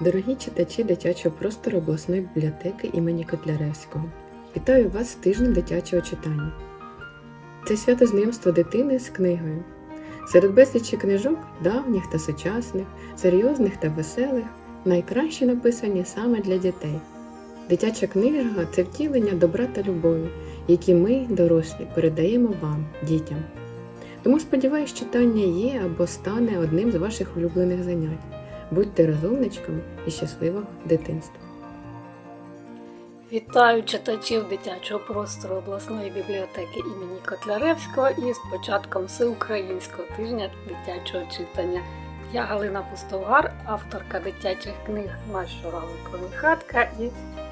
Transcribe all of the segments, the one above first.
Дорогі читачі дитячого простору обласної бібліотеки імені Котляревського, вітаю вас з тижнем дитячого читання. Це свято знайомства дитини з книгою. Серед безлічі книжок, давніх та сучасних, серйозних та веселих, найкраще написані саме для дітей. Дитяча книга це втілення добра та любові, які ми, дорослі, передаємо вам, дітям. Тому сподіваюсь, читання є або стане одним з ваших улюблених занять. Будьте розумничками і щасливого дитинства! Вітаю читачів дитячого простору обласної бібліотеки імені Котляревського із початком Всеукраїнського тижня дитячого читання. Я Галина Пустовгар, авторка дитячих книг «Наш ранковий хатка і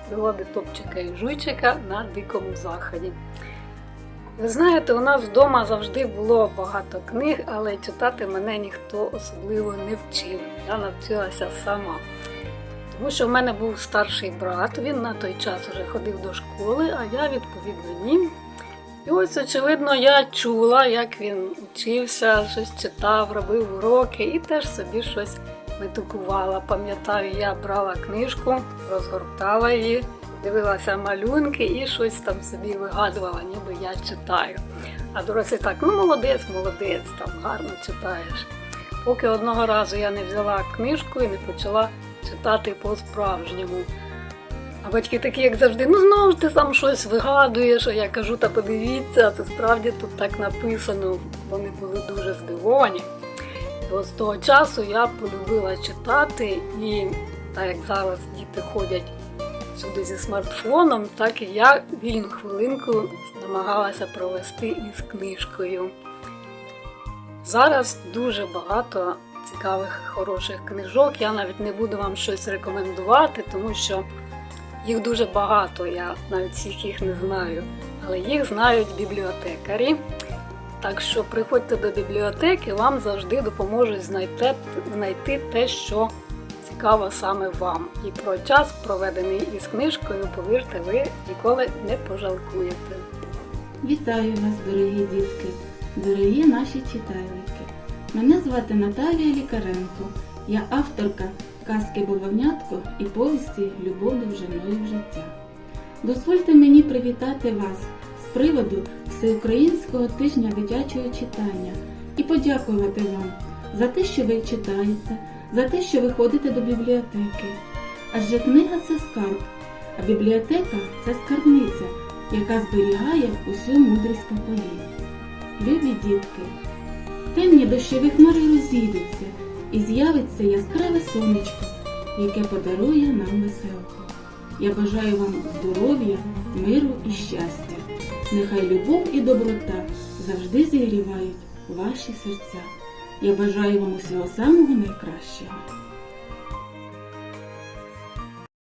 пригоди Топчика і Жуйчика на дикому заході. Ви знаєте, у нас вдома завжди було багато книг, але читати мене ніхто особливо не вчив. Я навчилася сама. Тому що в мене був старший брат, він на той час вже ходив до школи, а я відповідно ні. І ось, очевидно, я чула, як він вчився, щось читав, робив уроки і теж собі щось метукувала. Пам'ятаю, я брала книжку, розгортала її, дивилася малюнки і щось там собі вигадувала, ніби я читаю. А дорослі так, ну молодець, молодець, там гарно читаєш. Поки одного разу я не взяла книжку і не почала читати по-справжньому. А батьки такі, як завжди, ну знову ж ти сам щось вигадуєш, а я кажу, та подивіться, це справді тут так написано. Вони були дуже здивовані. І от з того часу я полюбила читати, і так як зараз діти ходять сюди зі смартфоном, так і я вільну хвилинку намагалася провести із книжкою. Зараз дуже багато цікавих, хороших книжок. Я навіть не буду вам щось рекомендувати, тому що їх дуже багато, я навіть всіх їх не знаю, але їх знають бібліотекарі. Так що приходьте до бібліотеки, вам завжди допоможуть знайти, знайти те, що цікаво саме вам. І про час, проведений із книжкою, повірте, ви ніколи не пожалкуєте. Вітаю вас, дорогі дітки, дорогі наші читайлики. Мене звати Наталія Лікаренко. Я авторка казки Бобовнятко і повісті Любов до вжиною в життя. Дозвольте мені привітати вас з приводу Всеукраїнського тижня дитячого читання і подякувати вам за те, що ви читаєте, за те, що ви ходите до бібліотеки. Адже книга це скарб, а бібліотека це скарбниця, яка зберігає усю мудрість поколінь. Любі дітки, темні дощові хмари розійдуться і з'явиться яскраве сонечко, яке подарує нам веселку. Я бажаю вам здоров'я, миру і щастя. Нехай любов і доброта завжди зігрівають ваші серця. Я бажаю вам усього самого найкращого.